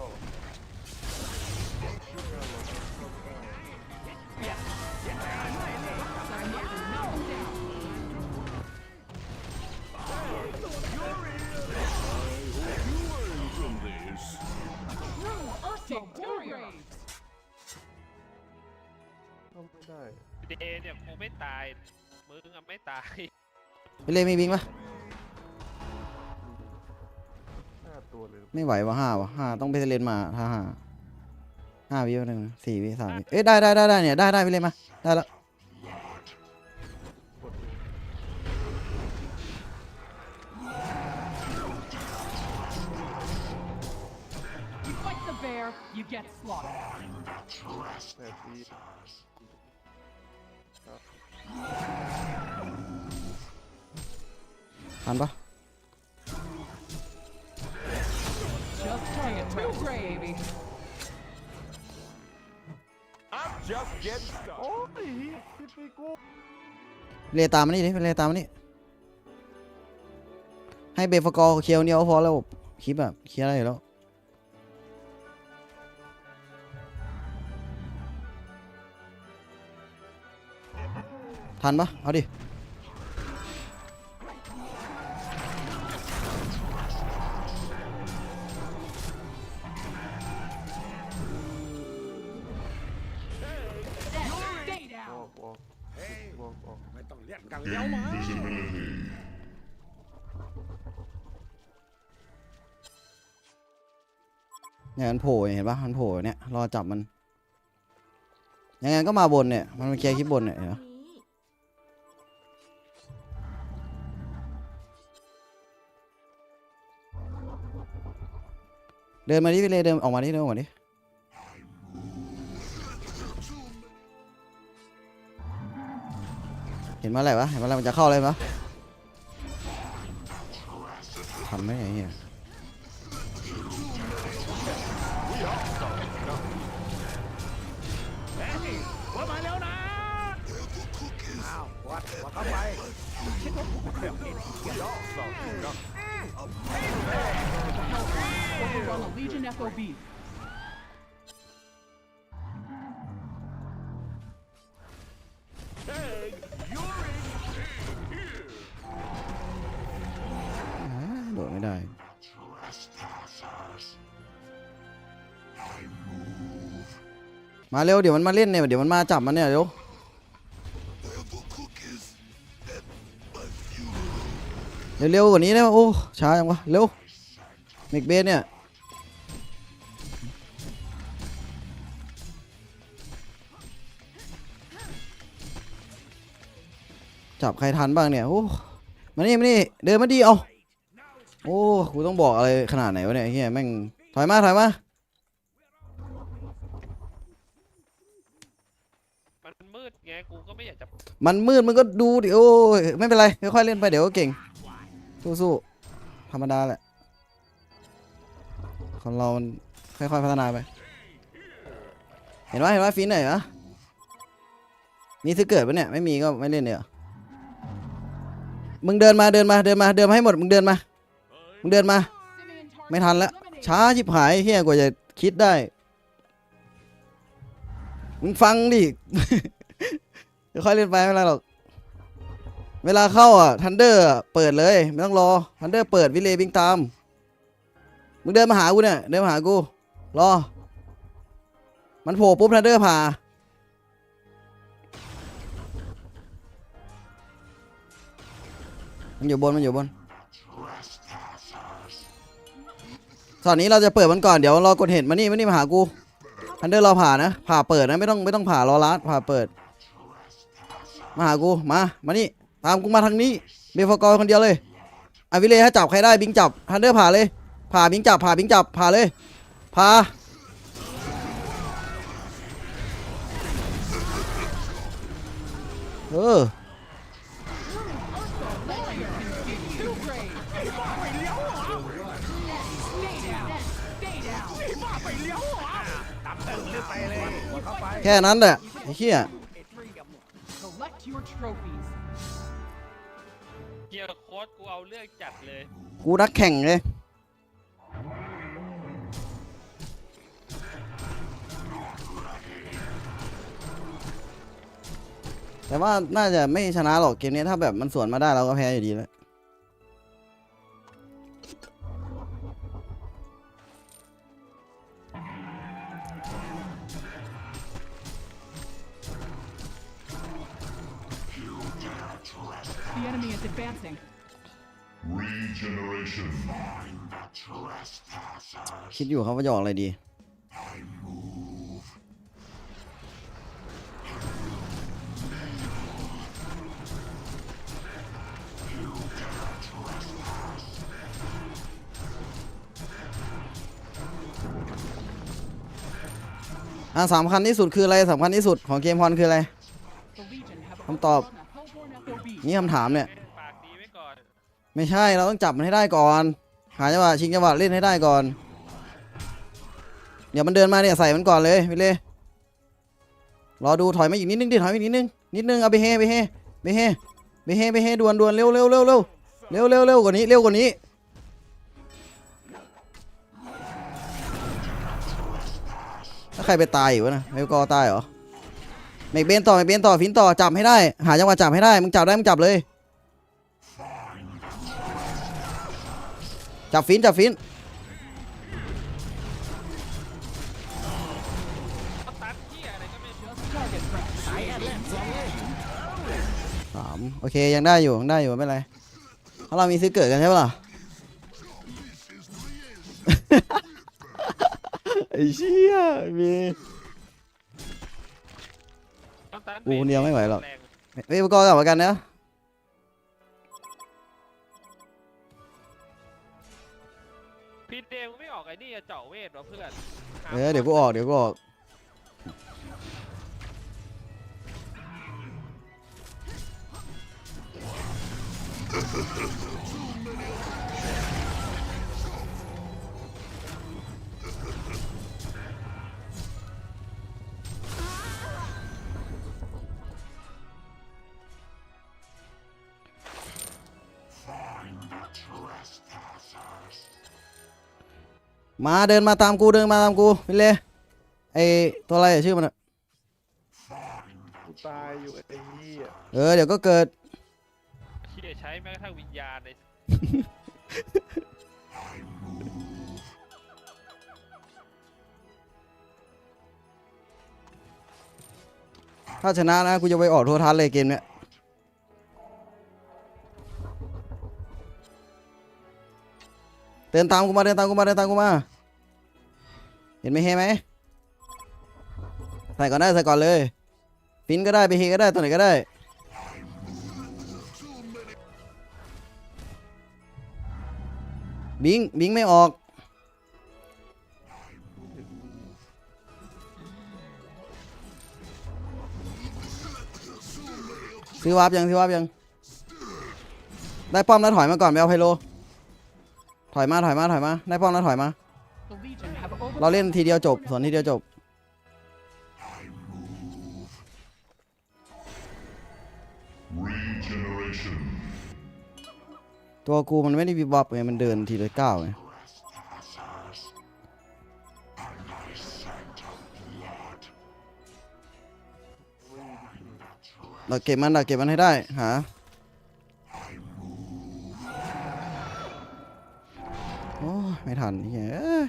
เรา Victorious. เข้าไม่ได้ เดเนี่ยกูไม่ตาย มึงอะไม่ตายพี่เล่มีบิงปะ ตัวเลยไม่ไหววะห้าวะห้าต้องไปเล่นมาถ้าห้าห้าวิวหนึ่งสี่วิสามวิเอ้ยได้ได้ได้ได้เนี่ยได้ได้พี่เล่นมาได้แล้วกดเล เลตามมานี่ดิพี่เลตามมานี่ให้เบฟกอร์เคลียวเนี่ยพอแล้วคลิปแบบเคลียร์ได้อยู่แล้วทันปะเอาดิ ห็นปะมันโผล่เนี่ยรอจับมัน ยังไงก็มาบนเนี่ย มันมาเคลียร์คลิปบนเนี่ยเห็นปะเดินมาดิพี่เลเดินออกมาดิเดินออกมาดิเห็นมาอะไรวะเห็นมาอะไรมันจะเข้าอะไรปะทำไม่ไงเหี้ย Legion FOB. อ่าโดดไม่ได้ มาเร็วเดี๋ยวมันมาเล่นเนี่ยเดี๋ยวมันมาจับมันเนี่ยเร็วเร็วๆกว่านี้ได้ปะโอ้ช้าจังวะเร็วเมกเบสเนี่ย จับใครทันบ้างเนี่ยโอ้มานี่มานี่เดินมาดีเอาโอ้กูต้องบอกอะไรขนาดไหนวะเนี่ยเฮียแม่งถอยมาถอยมามันมืดไงกูก็ไม่อยากจะมันมืดมันก็ดูดิโอ้ยไม่เป็นไรค่อยๆเล่นไปเดี๋ยวก็เก่งสู้ๆธรรมดาแหละคนเรามันค่อยๆพัฒนาไป เห็นว่าเห็นว่าฟินไหนวะมีซื้อเกิดปะเนี่ยไม่มีก็ไม่เล่นเดี๋ยว มึงเดินมาเดินมาเดินมาเดินมาให้หมดมึงเดินมา มึงเดินมา ไม่ทันแล้วช้าชิบหายเฮียกว่าจะคิดได้ มึงฟังดิ เดี๋ยวค่อยเล่นไปไม่เป็นไรหรอกเวลาเข้าอะทันเดอร์เปิดเลย ไม่ต้องรอทันเดอร์เปิดวิเลย์วิ่งตาม มึงเดินมาหากูเนี่ยเดินมาหากู รอ มันโผล่ปุ๊บทันเดอร์ผ่า มันอยู่บนมันอยู่บนตอนนี้เราจะเปิดมันก่อนเดี๋ยวรอกดเห็นมานี่มานี่มาหากูทันเดอร์เราผ่านะผ่าเปิดนะไม่ต้องไม่ต้องผ่ารอลัดผ่าเปิด มาหากูมามานี่ตามกูมาทางนี้เบฟกอร์คนเดียวเลยอาวิเลถ้าจับใครได้บิงจับทันเดอร์ผ่าเลยผ่าบิงจับผ่าบิงจับผ่าเลยผ่าเออ แค่นั้นแหละเฮียเกียร์โค้ดกูเอาเรื่องจัดเลย กูรักแข่งเลย แต่ว่าน่าจะไม่ชนะหรอกเกมนี้ถ้าแบบมันสวนมาได้เราก็แพ้อยู่ดีแล้ว คิดอยู่ครับว่าจะออกอะไรดี อะสำคัญที่สุดคืออะไรสำคัญที่สุดของเกมพรคืออะไร คำตอบ นี่คำถามเนี่ย ปากดีไว้ก่อน ไม่ใช่เราต้องจับมันให้ได้ก่อน หาจังหวะชิงจังหวะเล่นให้ได้ก่อน เดี๋ยวมันเดินมาเนี่ยใส่มันก่อนเลยไปเลยรอดูถอยมาอีกนิดนึงดิถอยมาอีกนิดนึงนิดนึงเอาไปเฮไปเฮไปเฮไปเฮไปเฮด่วนด่วนเร็วเร็วเร็วเร็วเร็วเร็วเร็วกว่านี้เร็วกว่านี้ถ้าใครไปตายอยู่นะไม่กอตายเหรอเมกเบนต่อเมกเบนต่อฟินต่อจับให้ได้ หาจังหวะจับให้ได้มึงจับได้มึงจับเลย จับฟินจับฟินามโอเคยังได้อยู่ยังได้อยู่ไม่เป็นไรเพราะเรามีซื้อเกิดกันใช่ปะล่ะไอ้เชี่ยมีต้องตัดกูคนเดียวไม่ไหวหรอกแงเว้ยประกอบกลับมากันนะพี่เดมไม่ออกไอ้นี่อะเจาะเวทวะเพื่อนหาเออเดี๋ยวกูออกเดี๋ยวกูออก มาเดินมาตามกูเดินมาตามกูไปเลยไอตัวอะไรอะชื่อมันอะกูตายอยู่ไอ้เหี้ย เออเดี๋ยวก็เกิดเหี้ย ใช้แม้กระทั่งวิญญาณในถ้าชนะนะกูจะไปออกโทรทัศน์เลยเกมเนี้ยเดินตามกูมาเดินตามกูมาเดินตามกูมา เห็นไหมเฮไหมใส่ก่อนได้ใส่ก่อนเลย ฟินก็ได้ไปเฮก็ได้ตัวไหนก็ได้ บิงบิงไม่ออก ซื้อวาร์ปยัง ซื้อวาร์ปยัง ได้ป้อมแล้วถอยมาก่อนไปเอาไพโล ถอยมาถอยมาถอยมา ได้ป้อมแล้วถอยมา เราเล่นทีเดียวจบสวนทีเดียวจบ Regeneration. ตัวกูมันไม่ได้วิบวับไงมันเดินทีละก้าวไงเราเก็บมันเราเก็บมันให้ได้หาโอ้ไม่ทันเอ้ย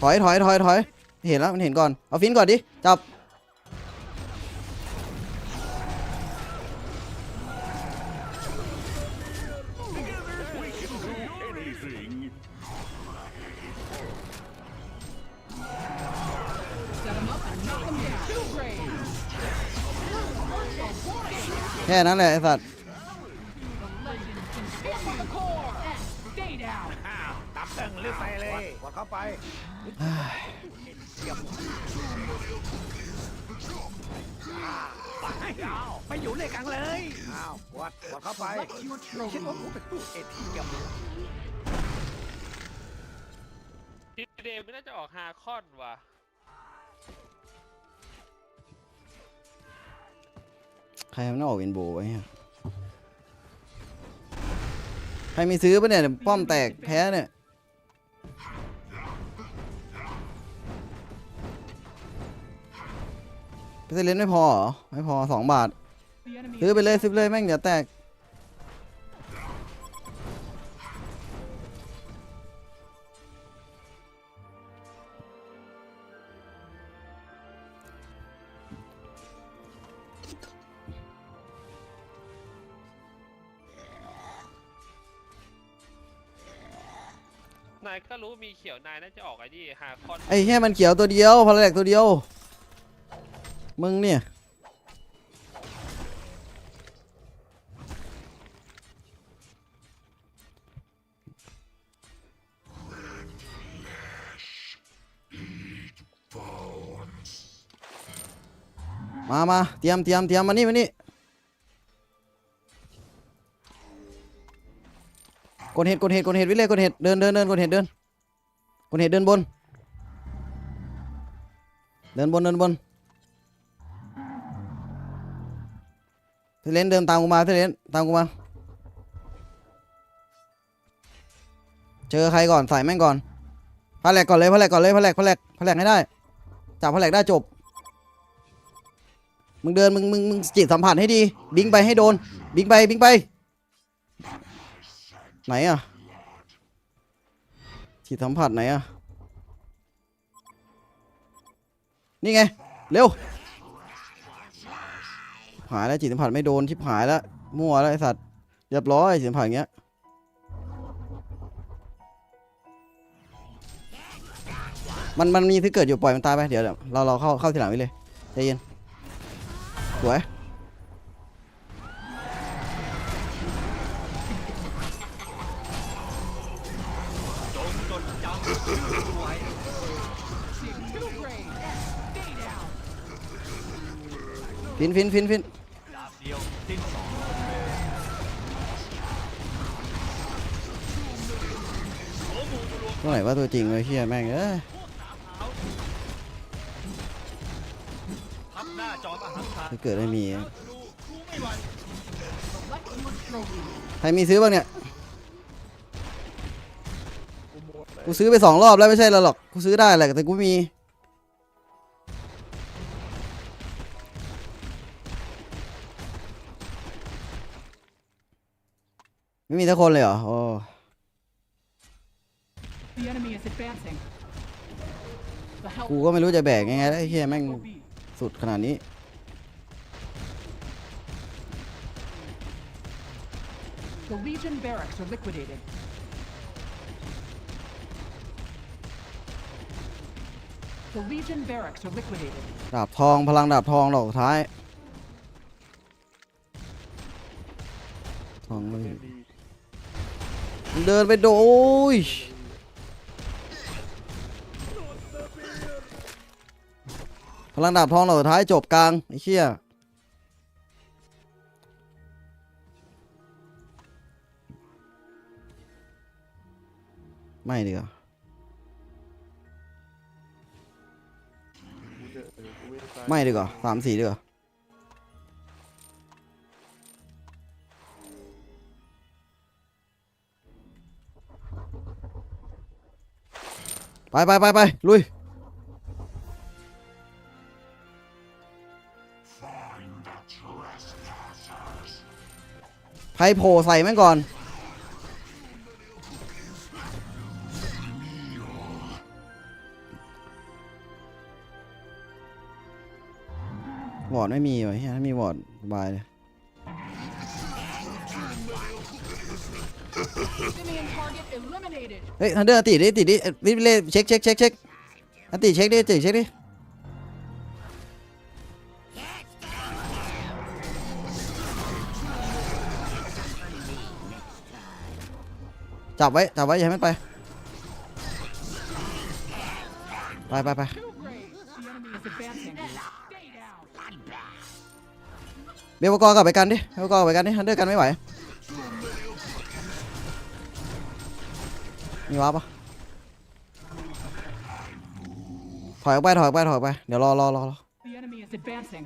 ถอยถอยถอยถอยเห็นแล้วมันเห็นก่อนเอาฟินก่อนดิจับ แค่นั้นแหละไอ้สัตว์ The legend can stand for the core. Stay down. อ้าวตับเติงหรือใส่เลยกดเข้าไปเยี่ยมอ้าวไปเอาไปอยู่ในกันเลยอ้าวกดกดเข้าไปคิดว่ากูเป็นตู้เอทีเยี่ยมพี่เดมไม่น่าจะออกฮาคอนว่ะ ใครมันออกเวนโบไว้ใครมีซื้อปะเนี่ยป้อมแตกแพ้เนี่ยไปเซเลนไม่พอไม่พอสองบาทซื้อไปเลยซื้อเลยแม่งเดี๋ยวแตก นายก็รู้มีเขียวนายน่าจะออกไอ้นี่หาคอนไอ้แค่มันเขียวตัวเดียวพาราแลกตัวเดียว มึงเนี่ย มามาเตรียมเตรียมเตรียมมานี่มานี่ กดเห็ดกดเห็ดกดเห็ดวิเลยกดเห็ดเดินเดินเดินกดเห็ดเดินกดเห็ดเดินบน เดินบนเดินบนเทเลนเดินตามกูมาเทเลนตามกูมา เจอใครก่อนใส่แม่งก่อนพาแหลกก่อนเลยพาแหลกก่อนเลยพาแหลกพาแหลกพาแหลกให้ได้จับพาแหลกได้จบมึงเดินมึงมึงมึงจิตสัมผัสให้ดี บิงไปให้โดน บิงไปบิงไป ไหนอะจิตสัมผัสไหนอะนี่ไง เร็ว หายแล้วจิตสัมผัสไม่โดนชิบหายแล้ว มั่วแล้วไอสัตว์ เรียบร้อยจิตสัมผัสอย่างเงี้ย มันมันมีที่เกิดอยู่ปล่อยมันตายไป เดี๋ยวเดี๋ยวเราเราเข้าเข้าทีหลังไปเลยใจเย็น สวย ฟินฟินฟินฟินตัวไหนว่าตัวจริงเลยเฮียแม่งเอ้ยทับหน้าจอมอาหารขาดถ้าเกิดไม่มีดูรู้ไม่หวั่นใครมีซื้อบ้างเนี่ย กูซื้อไปสองรอบแล้วไม่ใช่แล้วหรอก กูซื้อได้แหละแต่กูไม่มี ไม่มีทุกคนเลยเหรอ โอ้ The enemy is advancing. The help กูก็ไม่รู้จะแบกยังไงแล้วไอ้เฮียแม่ง will be. สุดขนาดนี้ The Legion barracks are liquidated. The Legion barracks are liquidated. ดาบทองพลังดาบทองดอกสุดท้าย ทองเลยดีมึง เดินไปโดยพลังดาบทองดอกสุดท้ายจบกลางไอ้เชี่ยไม่ดีกว่าไม่ดีกว่าสามสี่ดีกว่า ไปไปไปไปลุยไพ่โผล่ใส่แม่งก่อน วอร์ดไม่มีวะเฮียถ้ามีวอร์ดสบายเลย เฮ้ยทันเดอร์ติดิติดิวิเล่เช็คเช็คเช็คเช็คอันติเช็คดิติเช็คดิจับไว้จับไว้อย่าให้มันไปไปไปไปเบลกอกลับไปกันดิเบลกอกลับไปกันดิทันเดอร์กันไม่ไหว มีวาร์ปปะถอยออกไปถอยออกไปถอยออกไป เดี๋ยวรอรอรอรอ The enemy is advancing.